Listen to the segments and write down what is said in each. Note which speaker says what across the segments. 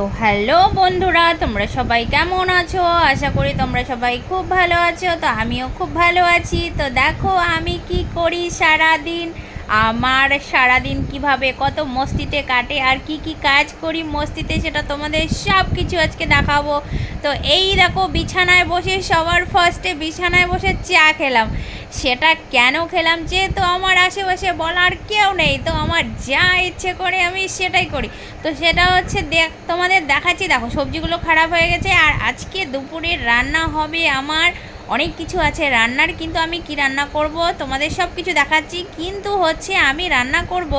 Speaker 1: তো হ্যালো বন্ধুরা, তোমরা সবাই কেমন আছো? আশা করি তোমরা সবাই খুব ভালো আছো, তো আমিও খুব ভালো আছি। তো দেখো আমি কি করি সারা দিন আমার সারা দিন কীভাবে কত মস্তিতে কাটে আর কি কি কাজ করি মস্তিতে সেটা তোমাদের সব কিছু আজকে দেখাবো। তো এই দেখো বিছানায় বসে সবার ফার্স্টে বিছানায় বসে চা খেলাম। সেটা কেন খেলাম যেহেতু আমার আশেপাশে বলার কেউ নেই, তো আমার যা ইচ্ছে করে আমি সেটাই করি। তো সেটা হচ্ছে দেখ, তোমাদের দেখাচ্ছি, দেখো সবজিগুলো খারাপ হয়ে গেছে আর আজকে দুপুরে রান্না হবে আমার, অনেক কিছু আছে রান্নার, কিন্তু আমি কি রান্না করব তোমাদের সব কিছু দেখাচ্ছি। কিন্তু হচ্ছে আমি রান্না করব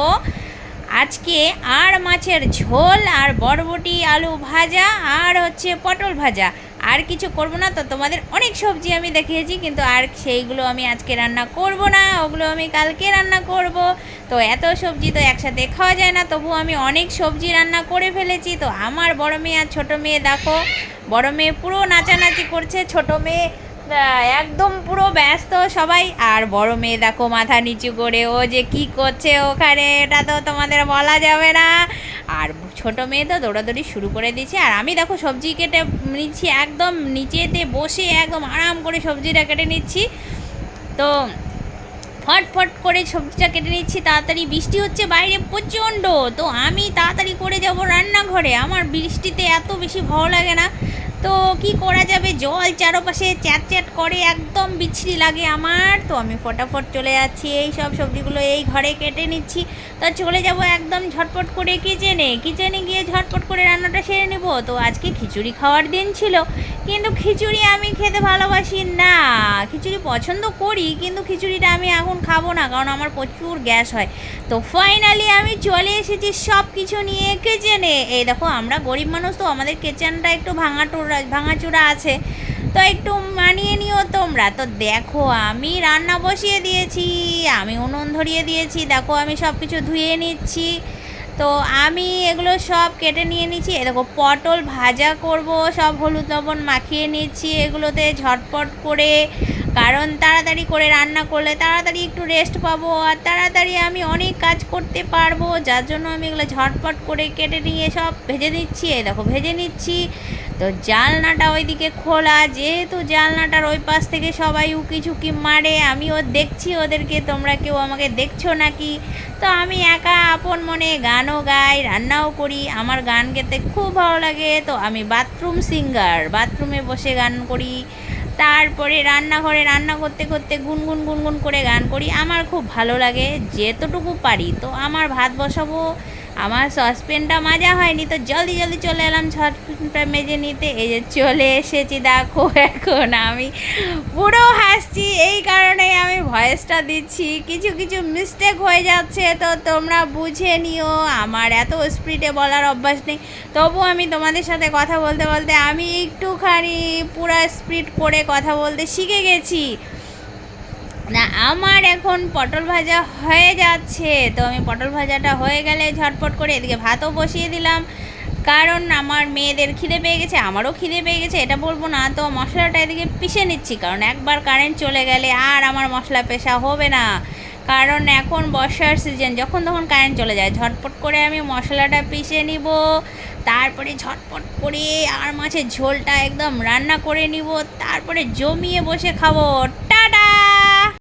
Speaker 1: আজকে আর মাছের ঝোল আর বরবটি আলু ভাজা আর হচ্ছে পটল ভাজা। আর কিছু করব না, তো তোমাদের অনেক সবজি আমি দেখিয়েছি, কিন্তু আর সেইগুলো আমি আজকে রান্না করব না, ওগুলো আমি কালকে রান্না করব। তো এত সবজি তো একসাথে খাওয়া যায় না তবু আমি অনেক সবজি রান্না করে ফেলেছি। তো আমার বড় মেয়ে আর ছোটো মেয়ে দেখো, বড় মেয়ে পুরো নাচানাচি করছে, ছোট মেয়ে একদম পুরো ব্যস্ত সবাই। আর বড় মেয়ে দেখো মাথা নিচু করে, ও যে কি করছে ওখানে, এটা তো তোমাদের বলা যাবে না। আর ছোট মেয়ে তো দৌড়াদৌড়ি শুরু করে দিয়েছে। আর আমি দেখো সবজি কেটে নিচ্ছি, একদম নিচেতে বসে একদম আরাম করে সবজিটা কেটে নিচ্ছি। তো ফটফট করে সবজিটা কেটে নিচ্ছি, তাড়াতাড়ি বৃষ্টি হচ্ছে বাইরে প্রচণ্ড। তো আমি তাড়াতাড়ি করে যাব রান্নাঘরে। আমার বৃষ্টিতে এত বেশি ভালো লাগে না। তো কি করা যাবে? জল চারপাশে চ্যাট চ্যাট করে, একদম বিচ্ছিরি লাগে আমার। তো আমি ফটাফট চলে যাচ্ছি, এই সব সবজিগুলো এই ঘরে কেটে নিচ্ছি। তো চলে যাব একদম ঝটপট করে কিচেনে। কিচেনে গিয়ে ঝটপট করে রান্নাটা সেরে নেব। তো আজকে খিচুড়ি খাওয়ার দিন ছিল, কিন্তু খিচুড়ি আমি খেতে ভালোবাসি না। খিচুড়ি পছন্দ করি, কিন্তু খিচুড়িটা আমি এখন খাব না, কারণ আমার প্রচুর গ্যাস হয়। তো ফাইনালি আমি চলে এসেছি সব কিছু নিয়ে কিচেনে। এই দেখো, আমরা গরিব মানুষ, তো আমাদের কিচেনটা একটু ভাঙাটুরা ভাঙাচুরা আছে। তো একটু মানিয়ে নিও তোমরা। তো দেখো, আমি রান্না বসিয়ে দিয়েছি, আমি উনুন ধরিয়ে দিয়েছি, দেখো আমি সব কিছু ধুয়ে নিচ্ছি। তো আমি এগুলো সব কেটে নিয়ে নিচ্ছি। এ দেখো, পটল ভাজা করব, সব হলুদ লবণ মাখিয়ে নিচ্ছি, এগুলোতে ঝটপট করে কারণ তাড়াতাড়ি করে রান্না করলে তাড়াতাড়ি একটু রেস্ট পাবো আর তাড়াতাড়ি আমি অনেক কাজ করতে পারব, যার জন্য আমি এগুলো ঝটপট করে কেটে নিয়ে সব ভেজে নিচ্ছি। এই দেখো, ভেজে নিচ্ছি। তো জালনাটা ওইদিকে খোলা, যেহেতু জালনাটার ওই পাশ থেকে সবাই উকি ঝুঁকি মারে আমি ও দেখছি ওদেরকে, তোমরা কেউ আমাকে দেখছ নাকি? তো আমি একা আপন মনে গানও গাই, রান্নাও করি, আমার গান গেতে খুব ভালো লাগে। তো আমি বাথরুম সিঙ্গার, বাথরুমে বসে গান করি। তারপরে রান্নাঘরে রান্না করতে করতে গুনগুন গুনগুন করে গান করি। আমার খুব ভালো লাগে, যেতটুকু পারি। তো আমার ভাত বসাবো আমার সসপ্যানটা মাজা হয়নি, তো জলদি জলদি চলে এলাম সসপ্যানটা মেজে নিতে। এই যে চলে এসেছি, দেখো, এখন আমি পুরো হাসছি, এই কারণে আমি ভয়েসটা দিচ্ছি। কিছু কিছু মিস্টেক হয়ে যাচ্ছে, তো তোমরা বুঝে নিও, আমার এত স্পিডে বলার অভ্যাস নেই। তবু আমি তোমাদের সাথে কথা বলতে বলতে আমি একটুখানি পুরো স্পিড করে কথা বলতে শিখে গেছি। না, আমার এখন পটল ভাজা হয়ে যাচ্ছে। তো আমি পটল ভাজাটা হয়ে গেলে ঝটপট করে এদিকে ভাতও বসিয়ে দিলাম। কারণ আমার মেয়েদের খিদে পেয়ে গেছে, আমারও খিদে পেয়ে গেছে, এটা বলব না। তো মশলাটা এদিকে পিষে নিচ্ছি, কারণ একবার কারেন্ট চলে গেলে আর আমার মশলা পেশা হবে না। কারণ এখন বর্ষার সিজন যখন তখন কারেন্ট চলে যায়। ঝটপট করে আমি মশলাটা পিষে নিব, তারপরে ঝটপট করে আর মাছের ঝোলটা একদম রান্না করে নিব, তারপরে জমিয়ে বসে খাব।